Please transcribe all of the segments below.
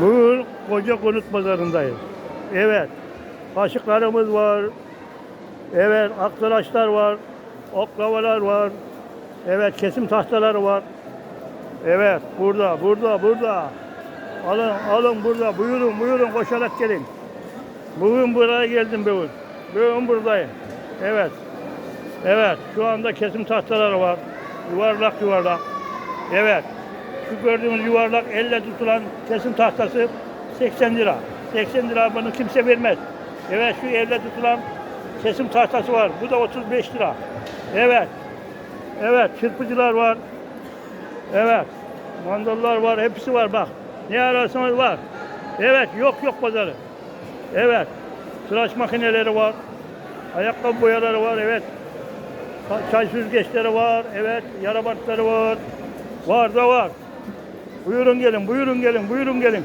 Bugün koca konut pazarındayız. Evet. Kaşıklarımız var. Evet. Aktıraçlar var. Oklavalar var. Evet. Kesim tahtaları var. Evet. Burada, burada, burada. Alın, alın burada. Buyurun, buyurun. Koşarak gelin. Bugün buraya geldim bugün. Bugün buradayım. Evet. Evet. Şu anda kesim tahtaları var. Yuvarlak yuvarlak. Evet. Şu gördüğünüz yuvarlak elle tutulan kesim tahtası 80 lira. 80 lira bunu kimse vermez. Evet şu elle tutulan kesim tahtası var. Bu da 35 lira. Evet. Evet çırpıcılar var. Evet. Mandallar var. Hepsi var bak. Ne ararsanız var. Evet yok yok pazarı. Evet. Tıraş makineleri var. Ayakkabı boyaları var. Evet. Çay süzgeçleri var. Evet. Yara bantları var. Var da var. Buyurun gelin, buyurun gelin, buyurun gelin.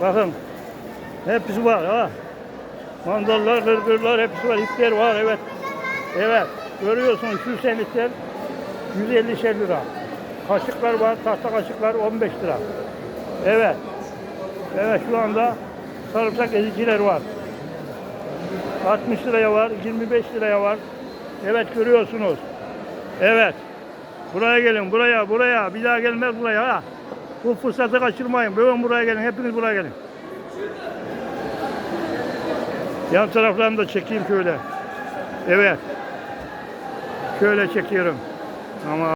Bakın. Hepsi var ha. Mandallar, gırgırlar hepsi var. İpler var evet. Evet. Görüyorsun şu senetler 150 lira. Kaşıklar var, tahta kaşıklar 15 lira. Evet. Evet şu anda sarımsak eziciler var. 60 liraya var, 25 liraya var. Evet görüyorsunuz. Evet. Buraya gelin, buraya, buraya. Bir daha gelmez buraya ha. Bu fırsatı kaçırmayın. Bugün buraya gelin, hepiniz buraya gelin. Yan taraflarını da çekeyim şöyle. Evet. Şöyle çekiyorum. Ama